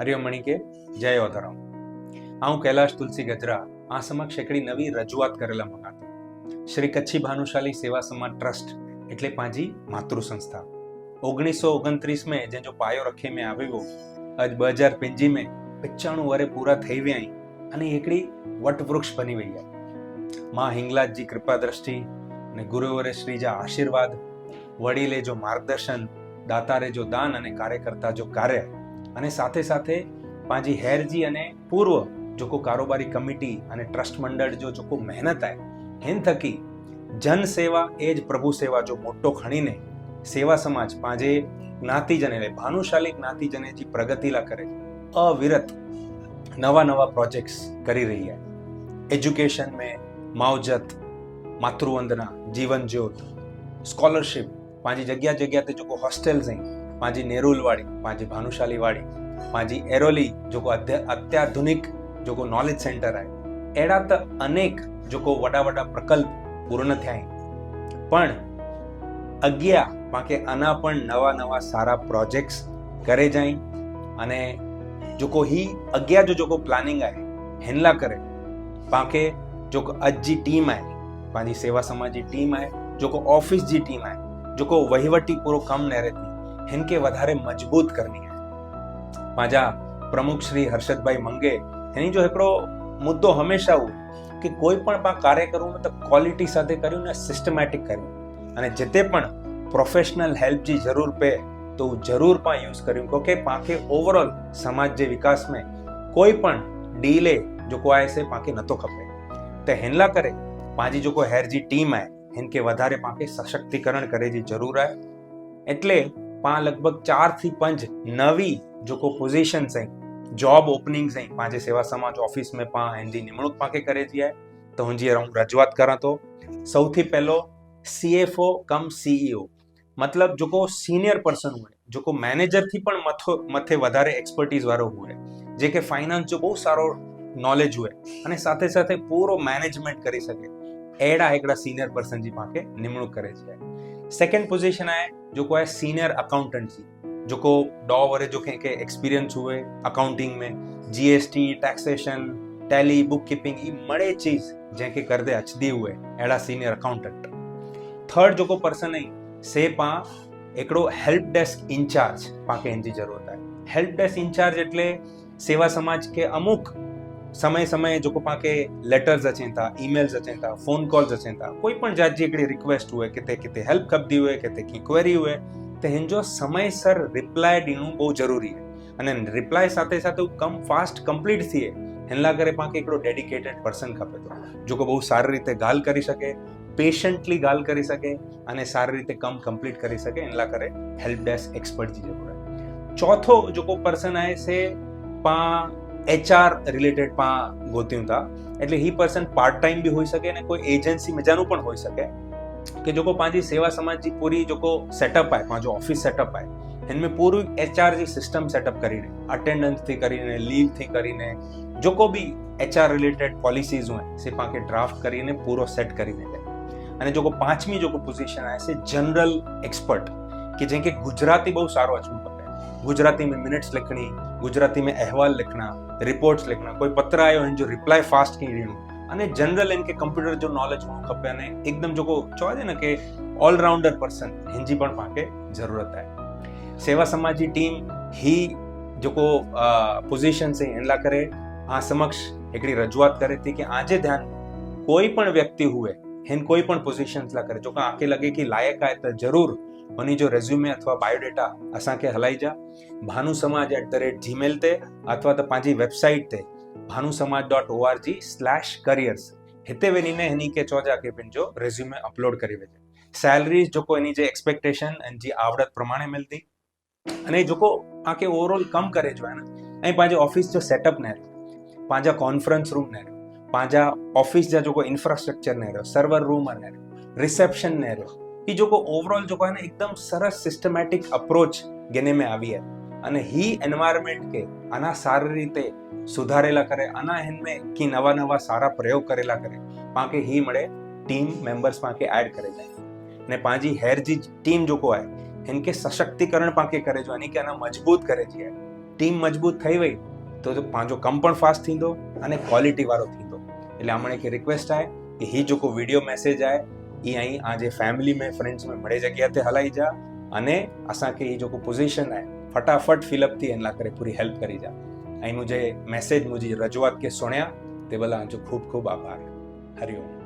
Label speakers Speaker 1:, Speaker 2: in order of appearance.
Speaker 1: હરિયમણી કે જય ઓધરમ આ હું કૈલાશ તુલસી ગજરા આ સમક્ષ એકડી નવી રજૂઆત કરેલા મગાતી શ્રી કચ્છી ભાનુશાલી સેવા સમાજ ટ્રસ્ટ એટલે પાંજી માતૃ સંસ્થા. ઓગણીસો ઓગણત્રીસ મેં જેનો પાયો રખી મેં આવ્યો, આજ બે હજાર પંજી મેં પચાણું વરે પૂરા થઈ વ્યાય અને એકડી વટવૃક્ષ બની વૈયા માં હિંગલાજજી કૃપા દ્રષ્ટિ અને ગુરુવરે શ્રીજા આશીર્વાદ, વડીલે જો માર્ગદર્શન, દાતારે જો દાન અને કાર્યકર્તા જો કાર્ય અને સાથે સાથે પાંજી હેરજી અને પૂર્વ જોકો કારોબારી કમિટી અને ટ્રસ્ટ મંડળ જો જોકો મહેનત આય, હેન થકી જન સેવા એ જ પ્રભુ સેવા જો મોટો ખણીને સેવા સમાજ પાંજે જ્ઞાતિજન એટલે ભાનુશાલી જ્ઞાતિજને જે પ્રગતિલા કરે છે, અવિરત નવા નવા પ્રોજેક્ટ્સ કરી રહ્યા એજ્યુકેશન મેં માવજત, માતૃવંદના, જીવન જ્યોત, સ્કોલરશિપ, પાંજી જગ્યા જગ્યા તે જોકો હોસ્ટેલ્સ અહીં પાંજી નેરુલવાળી પાંજી ભાનુશાલીવાળી પાંજી એરોલી જોકો અત્યાધુનિક જોકો નોલેજ સેન્ટર આય. એડા તો અનેક જોકો વડા વડા પ્રકલ્પ પૂર્ણ થયા પણ અગિયા બાકી આના પણ નવા નવા સારા પ્રોજેક્ટ્સ કરે જાય અને જોકો હી અગિયા જો જોકો પ્લાનિંગ આય, હેનલા કરે. બાકી જોકો અજી ટીમ આય પાંજી સેવા સમાજી ટીમ આય જોકો ઓફિસ જી ટીમ આય જોકો વહીવટી પૂરો કામ નહેરતી इनके વધારે મજબૂત કરની છે માજા પ્રમુખ શ્રી હર્ષદભાઈ મંગે એની જો એકડો મુદ્દો હંમેશા હું કે કોઈ પણ પા કાર્ય કરવું તો ક્વોલિટી સાથે કર્યું ને સિસ્ટમેટિક કર્યું અને જે તે પણ પ્રોફેશનલ હેલ્પજી જરૂર પે તો હું જરૂર પણ યુઝ કર્યું કે પાકે ઓવરઓલ સમાજ જે વિકાસમાં કોઈ પણ ડીલે જો કોઈ આય છે પાકે નતો ખપે તે હેનલા કરે પાંજી જો કોઈ હેરજી ટીમ આય इनके વધારે પાકે સશક્તિકરણ કરે જે જરૂર આય એટલે पाण लॻभॻि चार थी पंज नवी जेको पोज़ीशन्स आहिनि जॉब ओपनिंग्स आहिनि पंहिंजे सेवा समाज ऑफिस में पाण हिन जी निमणूक पाण खे करे थी आहे त हुनजी आऊं रजूआत करां थो સૌથી પહેલો સીએફઓ કમ સીઈઓ મતલબ જેકો સિનિયર પર્સન હોય જેકો મેનેજરથી પણ મથો, મથે વધારે એક્સપર્ટીઝ વાળો હોય, જે કે ફાઇનાન્સ જો બહુ સારો નોલેજ હોય, અને સાથે સાથે પૂરો મેનેજમેન્ટ કરી શકે, એડા એકડા સિનિયર પર્સન જી પાસે નિમણૂક કરે છે સેકન્ડ પોઝિશન આય जेको आहे सीनियर अकाउंटेंट जी जेको डॉ वरे जो कंहिंखे एक्सपीरियंस हुए अकाउंटिंग में GST taxation Tally book keeping ई मड़े चीज़ जंहिंखे करदे अचंदी हुए अहिड़ा सीनियर अकाउंटेंट थर्ड जेको पर्सन आहे से पाण हिकिड़ो हेल्प डेस्क इंचार्ज पाणखे हिन जी ज़रूरत आहे हेल्प डेस्क इंचार्ज એટલે સેવા સમાજ કે અમુક સમય સમયે जेको पाणखे लेटर्स अचनि था ईमेल्स अचनि था फोन कॉल्स अचनि था कोई पण जात जी हिकिड़ी रिक्वेस्ट हुए किथे किथे हेल्प खपंदी हुए किथे की क्वेरी हुए त हिन जो समयसर रिप्लाय ॾियणो બહુ જરૂરી आहे અને રિપ્લાય સાથે સાથે કમ ફાસ્ટ કમ્પ્લીટ थिए हिन लाइ करे पाणखे हिकिड़ो डेडिकेटेड पर्सन खपे थो जेको બહુ સારી રીતે ॻाल्हि કરી શકે પેશન્ટલી ॻाल्हि કરી શકે અને સારી રીતે કમ કમ્પ્લીટ કરી શકે इन लाइ करे हेल्प डेस्क एक्सपर्ट जी ज़रूरत आहे चौथो जेको पर्सन आहे से पाण એચઆર રિલેટેડમાં ગોત્યું હતા એટલે હી પર્સન પાર્ટ ટાઈમ બી હોઈ શકે અને કોઈ એજન્સી મજાનું પણ હોઈ શકે. કે જોકો પાંજી સેવા સમાજ जी पूरी જોકો સેટઅપ આય પાંજો ઓફિસ સેટઅપ આય એનમે પૂરું એચઆર જી સિસ્ટમ સેટઅપ કરીને અટેન્ડન્સથી કરીને લીવથી કરીને જોકો બી એચઆર રિલેટેડ પોલિસીઝ હોય સે પાંકે ડ્રાફ્ટ કરીને પૂરો સેટ કરીને લે અને જોકો પાંચમી જોકો પોઝિશન આવે છે જનરલ એક્સપર્ટ કે જેમ કે ગુજરાતી બહુ સારો અચમું गुजराती में मिनट्स लिखणी गुजराती में अहवाल लिखना रिपोर्ट्स लिखना कोई पत्र आयो हिन जो रिप्लाई फास्ट कई ॾियणो अने जनरल हिनखे कंप्यूटर जो नॉलेज हुअणु खपे अने हिकदमि जेको चवजे न की ऑलराउंडर पर्सन हिन जी पण पाण खे ज़रूरत आहे सेवा समाज जी टीम ही जेको पोज़ीशन से हिन लाइ करे આ સમક્ષ એકડી રજૂઆત કરે હતી કે આજે ધ્યાન કોઈ પણ વ્યક્તિ હુએ હિન કોઈ પણ પોઝિશન્સ લા કરે જો કે આંખે લગે કે લાયક આય તો જરૂર वनजो रेज़्यूमे अथवा बायोडेटा असांखे हलाइजा भानू समाज एट द रेट जीमेल ते अथवा त पंहिंजी वेबसाइट ते Bhanu Samaj dot O R G slash careers हिते वञी ने हिन खे चइजा की पंहिंजो रेज़्यूमे अपलोड करे वञे सैलरी जेको हिन जे एक्सपेक्टेशन ऐं जी आवड़त प्रमाणे मिलंदी अने जेको तव्हांखे ओवरऑल कमु करे जो आहे न ऐं पंहिंजे ऑफिस जो सेटअप न रहियो पंहिंजा कॉन्फ्रेंस रूम न रहियो पंहिंजा ऑफिस जा जेको इंफ्रास्ट्रक्चर न रहियो सर्वर रूम न रहियो रिसेप्शन न रहियो એ જોકો ઓવરઓલ જોકો એને એકદમ સરસ સિસ્ટમેટિક અપ્રોચ ગેનેમે આવી હે અને હી એન્વાયરમેન્ટ કે આના સારી રીતે સુધારેલા કરે આના હેનમે કે નવા નવા સારા પ્રયોગ કરેલા કરે પાંકે હી મળે ટીમ મેમ્બર્સ પાંકે એડ કરે જાય ને પાંજી હેરજી ટીમ જોકો આય હેનકે સશક્તિકરણ પાંકે કરે જો એની કે આના મજબૂત કરે છે ટીમ મજબૂત થઈ વઈ તો પાંજો કમ પણ ફાસ્ટ થીંદો અને ક્વોલિટી વાળો થીંદો એટલે આમણે કે રિક્વેસ્ટ આય કે હી જોકો વિડિયો મેસેજ આય ई ऐं आजे फैमिली में फ्रेंड्स में मिड़े जॻह ते हलाई जा अने असांखे ही जेको पोज़ीशन आहे फटाफट फिलअप थी हिन लाइ करे पूरी हेल्प करी जा ऐं मुंहिंजे मैसेज मुंहिंजी रजूआत खे सुणिया ते भला जो खूब खूब आभार हरिओम